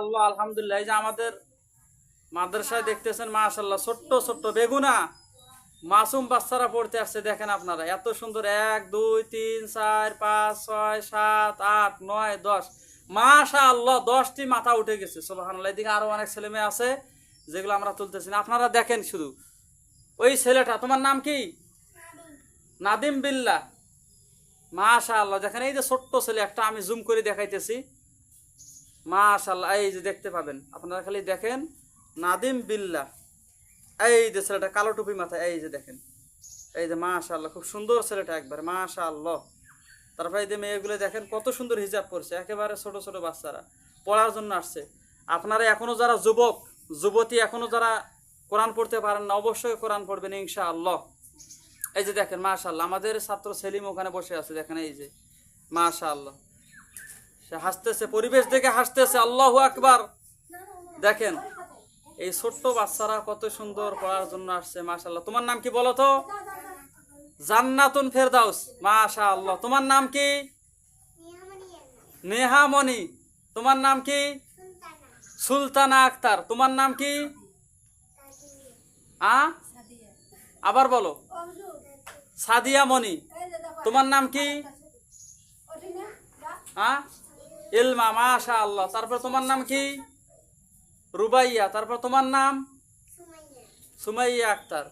আল্লাহ আলহামদুলিল্লাহ। এই যে আমাদের মাদ্রাসায় দেখতেছেন মাশাল্লাহ ছোট্ট ছোট্ট বেগুনা। মাসুম বাচ্চারা পড়তে আসছে, দেখেন আপনারা। এত সুন্দর, এক, দুই, তিন, চার, পাঁচ, ছয়, সাত, আট, নয়, দশ। মাশা আল্লাহ দশটি মাথা উঠে গেছে সোবাহান এদিকে আরও অনেক ছেলে মেয়ে আছে, যেগুলো আমরা তুলতেছি না। আপনারা দেখেন শুধু। ওই ছেলেটা, তোমার নাম কি? নাদিম বিল্লা মাশা আল্লাহ দেখেন এই যে ছোট্ট ছেলে একটা, আমি জুম করে দেখাইতেছি। মাশাল্লাহ এই যে দেখতে পাবেন। আপনারা খালি দেখেন, নাদিম বিল্লা। এই যে ছেলেটা, কালো টুপি মাথায়, এই যে দেখেন। এই যে মাশাল্লাহ খুব সুন্দর ছেলেটা একবারে মাশাল্লাহ তারপরে এই যে মেয়েগুলো দেখেন, কত সুন্দর হিজাব করছে একেবারে ছোট ছোট বাচ্চারা, পড়ার জন্য আসছে। আপনারা এখনও যারা যুবক, যুবতী এখনও যারা কোরআন পড়তে পারেন না, অবশ্যই কোরআন পড়বেন ইনশা আল্লাহ এই যে দেখেন মাশাল্লাহ আমাদের ছাত্র সেলিম ওখানে বসে আছে, দেখেন এই যে মাশাল্লাহ সে হাসতেছে, পরিবেশ দেখে হাসতেছে, আল্লাহু আকবার। দেখেন, এই ছোট্ট বাচ্চারা কত সুন্দর পড়ার জন্য আসছে মাশাল্লাহ তোমার নাম কি বলো তো? জান্নাতুন ফেরদাউস, মাশাআল্লাহ। তোমার নাম কি? নেহামণি। তোমার নাম কি? সুলতানা আক্তার। তোমার নাম কি? আ? আবার বলো। সাদিয়া মণি। তোমার নাম কি? হ্যাঁ ইলমা মাশা আল্লাহ তারপর তোমার নাম কি? রুবাইয়া। তারপর তোমার নাম? সুমাইয়া আক্তার।